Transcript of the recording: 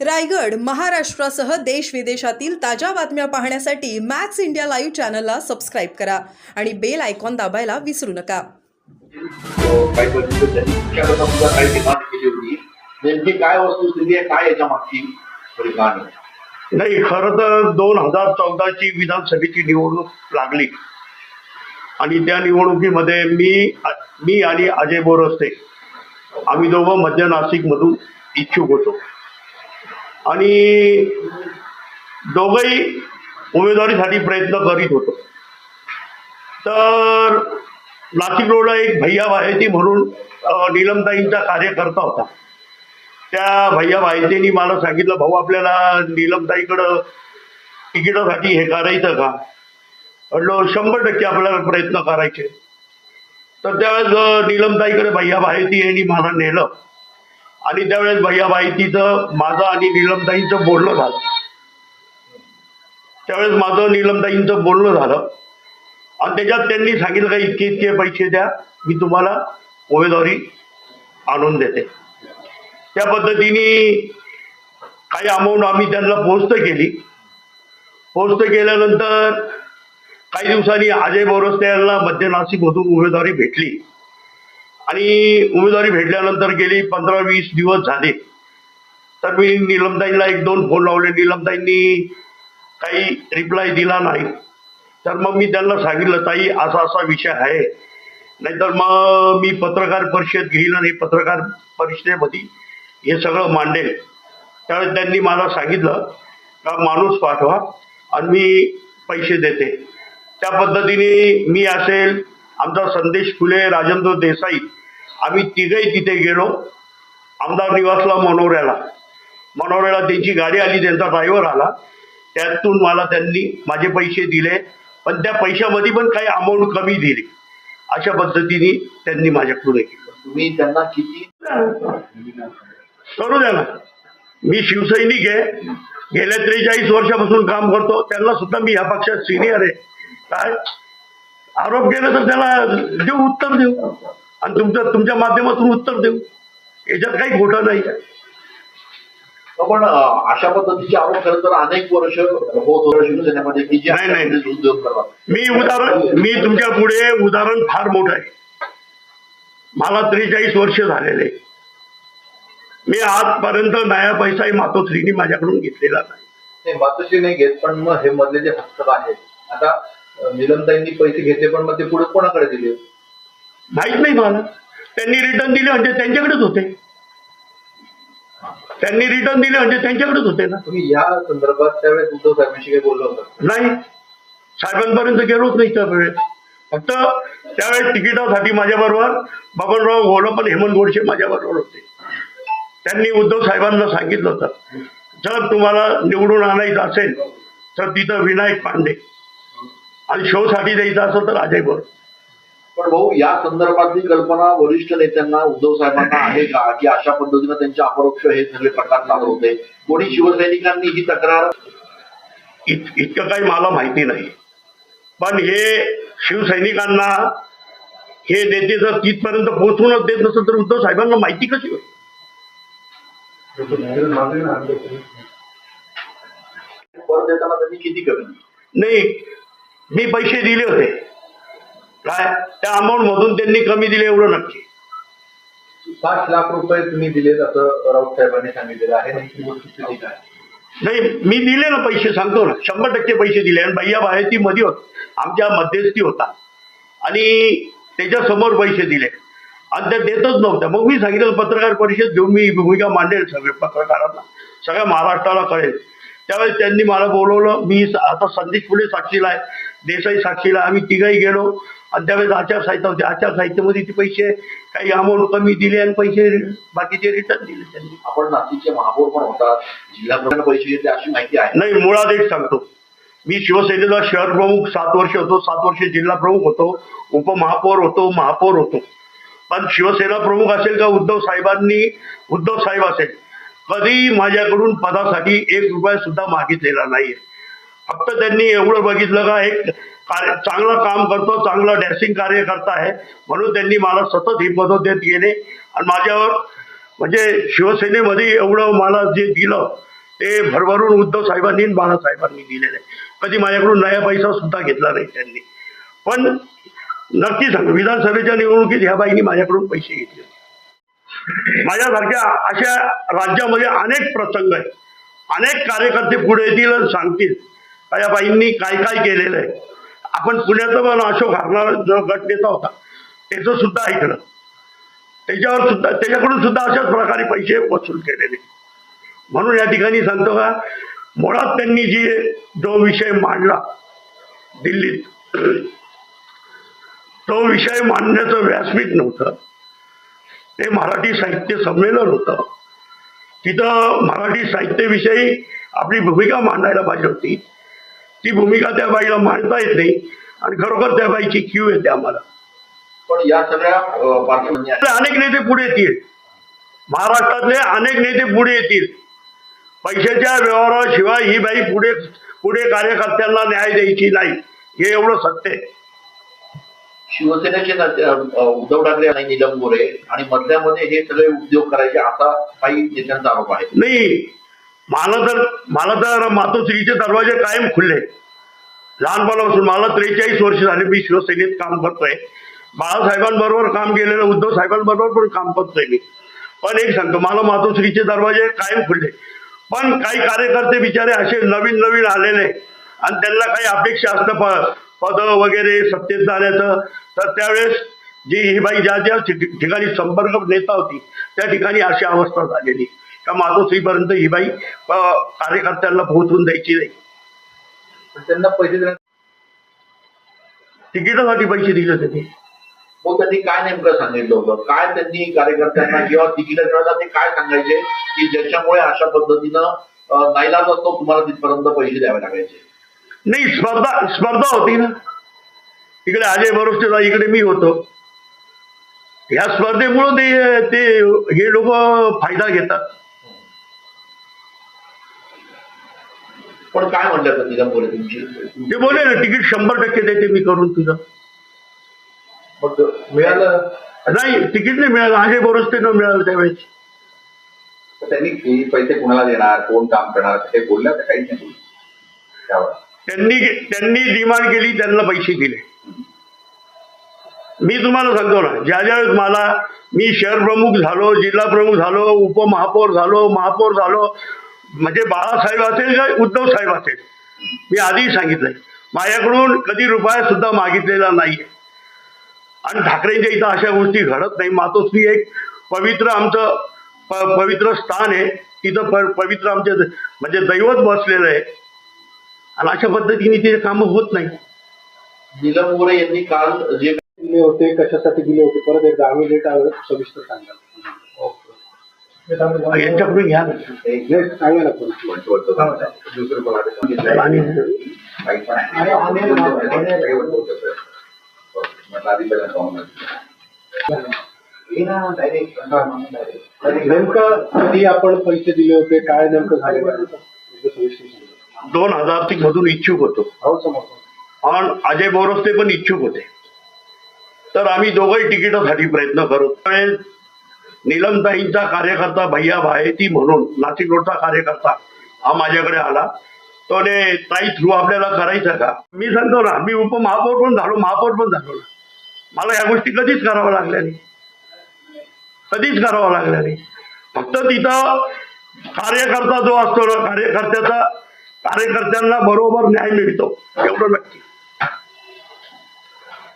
रायगड महाराष्ट्रासह देश विदेशातील ताज्या बातम्या पाहण्यासाठी मॅक्स इंडिया लाईव्ह चॅनलला सबस्क्राईब करा आणि बेल आयकॉन दाबायला विसरू नका. होती. नेमकी काय वस्तुस्थिती आहे काय याच्या मागची नाही खरं तर दोन हजार चौदाची विधानसभेची निवडणूक लागली. आणि त्या निवडणुकीमध्ये मी मी आणि अजय बोरस्ते आम्ही दोघं मध्य नाशिकमधून इच्छुक होतो. आणि दोघंही उमेदवारीसाठी प्रयत्न करीत होतो. तर नाशिक रोडला एक भैया भायती म्हणून निलमताईंचा नीलमताईंचा कार्यकर्ता होता. त्या भैया बायतेनी मला सांगितलं भाऊ आपल्याला नीलमताईकडं तिकिटासाठी हे करायचं का? म्हणलो शंभर टक्के आपल्याला प्रयत्न करायचे. तर त्यावेळेस निलमताईकडे नीलमताईकडे भैया भायती यांनी मला नेलं. आणि त्यावेळेस भैया तिचं माझं आणि निलमताईंचं बोलणं झालं. त्यावेळेस माझं निलमताईंचं बोलणं झालं. आणि त्याच्यात त्यांनी सांगितलं का इतके इतके पैसे द्या मी तुम्हाला उमेदवारी आणून देते. त्या पद्धतीने काही अमाऊंट आम्ही त्यांना पोस्ट केली. पोस्ट केल्यानंतर काही दिवसांनी अजय बोरस्ते यांना मध्य नाशिकमधून उमेदवारी भेटली. आणि उमेदवारी भेटल्यानंतर गेली पंधरा वीस दिवस झाले. तर मी निलमताईंना एक दोन फोन लावले. निलमताईंनी काही रिप्लाय दिला नाही. तर मग मी त्यांना सांगितलं ताई असा असा विषय आहे. नाहीतर मग मी पत्रकार परिषद घेईल आणि पत्रकार परिषदेमध्ये हे सगळं मांडेल त्यावेळेस त्यांनी मला सांगितलं का माणूस पाठवा आणि मी पैसे देते. त्या पद्धतीने मी असेल आमचा संदेश फुले राजेंद्र देसाई आम्ही तिघही तिथे गेलो. आमदार निवासला मनोऱ्याला. मनोऱ्याला त्यांची गाडी आली त्यांचा ड्रायव्हर आला. त्यातून मला त्यांनी माझे पैसे दिले पण त्या पैशामध्ये पण काही अमाऊंट कमी दिली. अशा पद्धतीने त्यांनी माझ्याकडून केलं. तुम्ही त्यांना किती करू द्या ना. मी शिवसैनिक आहे. गेल्या त्रेचाळीस वर्षापासून काम करतो. त्यांना सुद्धा मी ह्या पक्षात सिनियर आहे. काय? आरोप केला तर त्याला देऊ उत्तर देऊ. आणि तुमच्या तुमच्या माध्यमातून उत्तर देऊ. याच्यात काही खोटं नाही पण अं, अशा पद्धतीचे आरोप खरं तर अनेक वर्ष होत होतं. शिवसेनेमध्ये की जे नाही, नाही. मी उदाहरण मी तुमच्यापुढे उदाहरण फार मोठं आहे. मला त्रेचाळीस वर्ष झालेले. मी आजपर्यंत नया पैसाही मातोश्रीनी माझ्याकडून घेतलेला नाही. मातोश्री नाही घेत पण मग हे मधले जे हस्तक आहेत आता निलमताईंनी पैसे घेतले पण मग ते पुढे कोणाकडे दिले? माहीत नाही मला त्यांनी रिटर्न दिले म्हणजे त्यांच्याकडेच होते. त्यांनी रिटर्न दिले म्हणजे त्यांच्याकडेच होते ना. तुम्ही या संदर्भात त्यावेळेस उद्धव साहेबांशी काही बोललो होतं नाही. साहेबांपर्यंत गेलोच नाही त्यावेळेस. फक्त त्यावेळेस तिकिटासाठी माझ्याबरोबर बबनराव घोडं पण हेमंत गोडसे माझ्याबरोबर होते. त्यांनी उद्धव साहेबांना सांगितलं होतं जर तुम्हाला निवडून आणायचं असेल तर तिथं विनायक पांडे. आणि शोसाठी द्यायचं असेल तर अजय बोर पण भाऊ या संदर्भातली कल्पना वरिष्ठ नेत्यांना उद्धव साहेबांना आहे का? की अशा पद्धतीनं त्यांच्या अपरोक्ष हे सगळे प्रकार चालू होते? कोणी शिवसैनिकांनी ही तक्रार इत इतकं काही मला माहिती नाही. पण हे शिवसैनिकांना हे नेते जर तिथपर्यंत पोहोचूनच देत नसेल तर उद्धव साहेबांना माहिती कशी होईल? नाही मी पैसे दिले होते. काय? त्या अमाऊंट मधून त्यांनी कमी दिले एवढं नक्की. पाच लाख रुपये तुम्ही दिलेत असं राऊत साहेबांनी सांगितलेलं आहे. नाही मी दिले ना पैसे सांगतो ना. शंभर टक्के पैसे दिले. आणि भैया बाहेर ती मध्ये होत आमच्या मध्यस्थी होता. आणि त्याच्यासमोर पैसे दिले. आणि त्या देतच नव्हत्या. मग मी सांगितलं पत्रकार परिषद घेऊन मी भूमिका मांडेल सगळे पत्रकारांना. सगळ्या महाराष्ट्राला कळेल. त्यावेळेस त्यांनी मला बोलवलं. मी आता संदेश फुले साक्षीला आहे. देसाई साक्षीला. आम्ही तिघही गेलो. आचारसंहिता होती आचारसंहितेमध्ये ते पैसे काही अमाऊंट कमी दिले आणि पैसे बाकीचे रिटर्न दिले त्यांनी. आपण नाशिकचे महापौर पण होतात. जिल्हा प्रधान पैसे घेतले अशी माहिती आहे. नाही मुळात एक सांगतो. मी शिवसेनेचा शहर प्रमुख सात वर्ष होतो. सात वर्ष जिल्हा प्रमुख होतो. उपमहापौर होतो महापौर होतो. पण शिवसेना प्रमुख असेल का उद्धव साहेबांनी? उद्धव साहेब असेल. कधी माझ्याकडून पदासाठी एक रुपया सुद्धा मागितलेला नाहीये. फक्त त्यांनी एवढं बघितलं का एक कार्य चांगलं काम करतो चांगलं डॅशिंग कार्यकर्ता आहे म्हणून त्यांनी मला सतत ही देत गेले. आणि माझ्यावर म्हणजे शिवसेनेमध्ये एवढं मला जे दिलं ते भरभरून उद्धव साहेबांनी बाळासाहेबांनी दिलेलं आहे. कधी माझ्याकडून नया पैसा सुद्धा घेतला नाही त्यांनी. पण नक्की सांग विधानसभेच्या निवडणुकीत ह्या बाईंनी माझ्याकडून पैसे घेतले. माझ्यासारख्या अशा राज्यामध्ये अनेक प्रसंग आहेत. अनेक कार्यकर्ते पुढे येतील आणि सांगतील या बाईंनी काय काय केलेलं आहे. आपण पुण्याचा पण अशोक हारणार जो गट नेता होता त्याचं सुद्धा ऐकलं. त्याच्यावर सुद्धा त्याच्याकडून सुद्धा अशाच प्रकारे पैसे वसूल केलेले. म्हणून या ठिकाणी सांगतो का मुळात त्यांनी जी जो विषय मांडला दिल्लीत तो विषय मांडण्याचं व्यासपीठ नव्हतं. ते मराठी साहित्य संमेलन होतं. तिथं मराठी साहित्याविषयी आपली भूमिका मांडायला पाहिजे होती. ती भूमिका त्या बाईला मांडता येत नाही आणि खरोखर त्या बाईची क्यू येते आम्हाला. पण या सगळ्या अनेक नेते पुढे येतील. महाराष्ट्रातले अनेक नेते पुढे येतील. पैशाच्या व्यवहाराशिवाय ही बाई पुढे पुढे कार्यकर्त्यांना न्याय द्यायची नाही. हे एवढं सत्य आहे. शिवसेनेचे नेते, उद्धव ठाकरे आणि नीलम गोरे आणि मधल्यामध्ये हे सगळे उद्योग करायचे असा काही नेत्यांचा आरोप आहे. नाही. मला तर मला तर मातोश्रीचे दरवाजे कायम खुलले. लहानपणापासून मला त्रेचाळीस वर्ष झाले मी शिवसेनेत काम करतोय. बाळासाहेबांबरोबर काम केलेलं उद्धव साहेबांबरोबर पण काम करतोय मी. पण एक सांगतो मला मातोश्रीचे दरवाजे कायम खुलले. पण काही कार्यकर्ते बिचारे असे नवीन नवीन आलेले आणि त्यांना काही अपेक्षा असतं प पद वगैरे सत्तेत जाण्याचं. तर त्यावेळेस जी ही बाई ज्या ज्या ठिक- ठिकाणी संपर्क नेता होती त्या ठिकाणी अशी अवस्था झालेली. का मातोश्रीपर्यंत ही बाई कार्यकर्त्यांना पोहोचून द्यायची नाही. त्यांना पैसे देण्यात तिकिटासाठी पैसे दिले त्यांनी मग त्यांनी काय नेमकं सांगितलं होतं? काय त्यांनी कार्यकर्त्यांना किंवा तिकीट मिळवता ते काय सांगायचे? की ज्याच्यामुळे अशा पद्धतीनं नाईलाज असतो तुम्हाला तिथपर्यंत पैसे द्यावे लागायचे. नाही स्पर्धा स्पर्धा होती ना. इकडे अजय बरोस्तेचा इकडे मी होतो. या स्पर्धेमुळं ते ते हे लोक फायदा घेतात. पण काय म्हणलं तर नीलम गोरे तुमची? ते बोले ना तिकीट शंभर टक्के देते मी करून तुझं. मग मिळालं? नाही तिकीट नाही मिळालं. अजय बरोस्ते न मिळालं त्यावेळेस. तर त्यांनी पैसे कोणाला देणार? कोण काम करणार? हे बोलल्या का काहीच नाही त्यावर. त्यांनी त्यांनी डिमांड केली त्यांना पैसे दिले. मी तुम्हाला सांगतो ना ज्या ज्या वेळेस मला मी शहर प्रमुख झालो जिल्हा प्रमुख झालो उपमहापौर झालो महापौर झालो म्हणजे बाळासाहेब असेल का उद्धव साहेब असेल? मी आधीही सांगितलंय. माझ्याकडून कधी रुपया सुद्धा मागितलेला नाहीये. आणि ठाकरेंच्या इथं अशा गोष्टी घडत नाही. मातोश्री एक पवित्र आमचं प- पवित्र स्थान आहे. तिथं प- पवित्र आमचे म्हणजे दैवत बसलेलं आहे. आणि अशा पद्धतीने ते कामं होत नाही. नीलम मोरे यांनी काल जे होते कशासाठी दिले होते परत एकदा आम्ही डेट आलो सविस्तर सांगा यांच्याकडून घ्या? आणि. नेमकं कधी आपण पैसे दिले होते काय नेमकं झाले. दोन हजार तीन मधून इच्छुक होतो आणि अजय बोरस्ते पण इच्छुक होते तर आम्ही दोघंही तिकिटासाठी प्रयत्न करत नीलमताईंचा कार्यकर्ता भैया भायती म्हणून नाशिक रोडचा कार्यकर्ता हा माझ्याकडे आला. तो ने ताई थ्रू आपल्याला करायचं का? मी सांगतो ना मी उपमहापौर पण झालो महापौर पण झालो ना. मला या गोष्टी कधीच कराव्या लागल्या नाही. कधीच करावं लागल्या नाही. फक्त तिथं कार्यकर्ता जो असतो ना कार्यकर्त्याचा कार्यकर्त्यांना बरोबर न्याय मिळतो एवढं नक्की.